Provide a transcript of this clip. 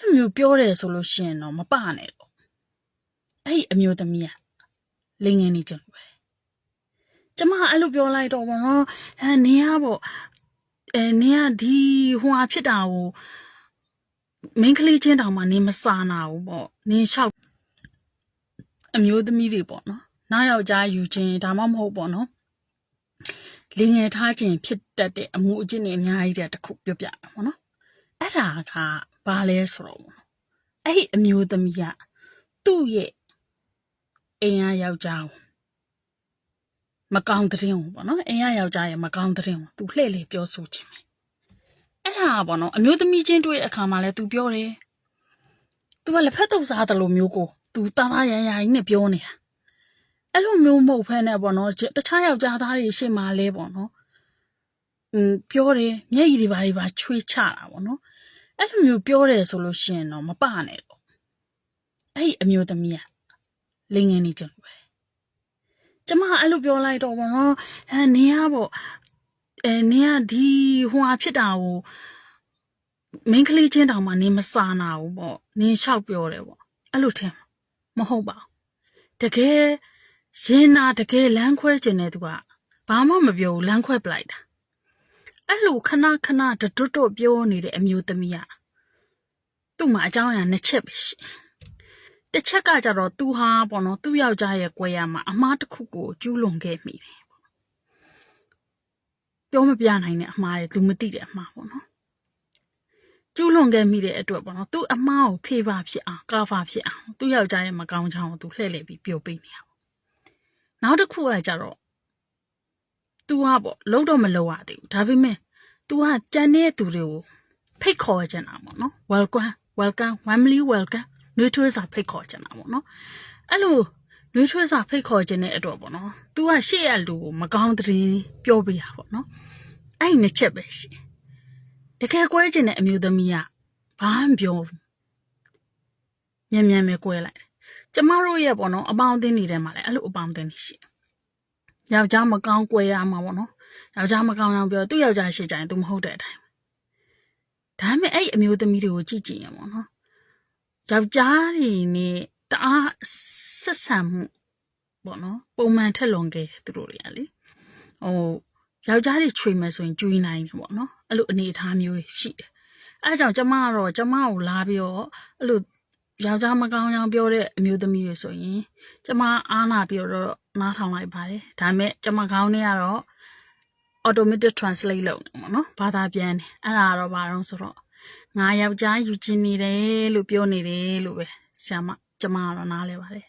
အဲ့လိုမျိုးပြောတယ်ဆိုလို့ရှိရင်တော့မပနဲ့တော့အဲ့ဒီအမျိုးသမီးကလင်းငယ်နေကြလို့ပဲကျမကအဲ့လိုပြောလိုက်တော့ဗောနော်ဟမ်နင်ကဗောအဲနင်ကဒီဟိုဟာဖြစ်တာကိုမင်းကလေးချင်းတောင်မှနင်မစာနာဘူးဗောနင်လျှောက်အမျိုးသမီးတွေပေါ့နော်နောက်ယောက်ျားယူခြင်းဒါမှမဟုတ်ပေါ့နော်လင်းငယ်ထားခြင်းဖြစ်တတ်တဲ့အမှုအကျင့်တွေအများကြီးတဲ့တစ်ခုပြောပြတာပေါ့နော်အဲ့ဒါက ဘာလဲဆိုတော့ပေါ့နော်အဲ့ဒီအမျိုးသမီးကသူ့ရဲ့အိမ်ကယောက်ျားကိုမကောင်းတဲ့ရင်ကိုပေါ့နော်အိမ်ကယောက်ျားရဲ့မကောင်းတဲ့ရင်ကိုသူလှည့်လေပြောဆိုခြင်းပဲအဲ့ဒါကပေါ့နော်အမျိုးသမီးချင်းတွေ့တဲ့အခါမှာလဲသူပြောတယ်သူကလက်ဖက်တုပ်စားတယ်လို့မျိုးကိုသူတာတာရန်ရန်ကြီးနဲ့ပြောနေတာအဲ့လိုမျိုးမဟုတ်ဖ ೇನೆ ပေါ့နော်တခြားယောက်ျားသားတွေရှေ့မှာလဲပေါ့နော်อืมပြောတယ်မျက်ရည်တွေဘာတွေပါချွေးချတာပေါ့နော် အဲ့လိုမျိုးပြောတယ်ဆိုလို့ရှိရင်တော့မပနဲ့တော့အဲ့ဒီအမျိုးသမီးကလင်းငယ်နေကြလို့ပဲကျမကအဲ့လိုပြောလိုက်တော့ဗောနော်ဟမ်နင်ကဗောအဲနင်ကဒီဟိုဟာဖြစ်တာကိုမင်းကလေးချင်းတောင်မှနင်မစာနာဘူးဗောနင်လျှောက်ပြောတယ်ဗောအဲ့လိုထင်မဟုတ်ပါဘူးတကယ်ရင်နာတကယ်လမ်းခွဲကျင်တဲ့သူကဘာမှမပြောဘူးလမ်းခွဲပလိုက်တာ အဲ့လိုခဏခဏတတွတ်တွတ်ပြောနေတဲ့အမျိုးသမီးကသူ့မှာအကြောင်းအရာနှစ်ချက်ပဲရှိတစ်ချက်ကကြတော့သူဟာပေါ့နော်သူ့ယောက်ျားရဲ့ကွဲရမှာအမားတစ်ခုကိုကျူးလွန်ခဲ့မိတယ်ပေါ့ပြောမပြနိုင်တဲ့အမားတွေသူမသိတဲ့အမားပေါ့နော်ကျူးလွန်ခဲ့မိတဲ့အတွက်ပေါ့နော်သူ့အမားကိုဖေးပါဖြစ်အောင်ကာဖာဖြစ်အောင်သူ့ယောက်ျားရဲ့မကောင်းချောင်းကိုသူလှည့်လည်ပြီးပြောပေးနေတာပေါ့နောက်တစ်ခုကကြတော့ तू ဟာပေါ့လုံးတော့မလုံးရသေးဘူးဒါပေမဲ့ तू ဟာကြံတဲ့သူတွေကိုဖိတ်ခေါ်ချင်တာပေါ့နော် welcome welcome family welcome နှွေးထွေးစာဖိတ်ခေါ်ချင်တာပေါ့နော်အဲ့လိုနှွေးထွေးစာဖိတ်ခေါ်ချင်တဲ့အတွက်ပေါ့နော် तू ကရှေ့ရလူကိုမကောင်းတဲ့ရင်ပြောပြရပေါ့နော်အဲ့ဒီနှစ်ချက်ပဲရှိတကယ်ကွဲချင်တဲ့အမျိုးသမီးကဘာမှမပြောဘူးမြန်မြန်ပဲကွဲလိုက်တယ်ကျမတို့ရဲ့ပေါ့နော်အပေါင်းအသင်းတွေထဲမှာလည်းအဲ့လိုအပေါင်းအသင်းတွေရှိတယ် ယောက်ျားမကောင်းကွယ်ရမှာပေါ့နော်ယောက်ျားမကောင်းအောင်ပြောသူ့ယောက်ျားရှိကြရင် तू မဟုတ်တဲ့အတိုင်းဒါပေမဲ့အဲ့ဒီအမျိုးသမီးတွေကိုကြည့်ကြည့်ရင်ပေါ့နော်ယောက်ျားတွေနဲ့တအားဆက်ဆံမှုပေါ့နော်ပုံမှန်ထက်လွန်ခဲ့တယ်သူတို့တွေကလေဟိုယောက်ျားတွေချွေမယ်ဆိုရင်ကျွေးနိုင်တယ်ပေါ့နော်အဲ့လိုအနေအထားမျိုးတွေရှိတယ်အဲဒါကြောင့်ကျမကတော့ကျမကိုလာပြီးတော့အဲ့လို ယောက်ျားမကောင်းအောင်ပြောတဲ့အမျိုးသမီးတွေဆိုရင်ကျမအားနာပြီးတော့နားထောင်လိုက်ပါတယ်ဒါပေမဲ့ကျမခေါင်းထဲကတော့ automatic translate လုပ်နေမှာနော်ဘာသာပြန်တယ်အဲ့ဒါကတော့ဘာလို့ဆိုတော့ငါယောက်ျားယူချင်နေတယ်လို့ပြောနေတယ်လို့ပဲဆရာမကျမကတော့နားလဲပါတယ်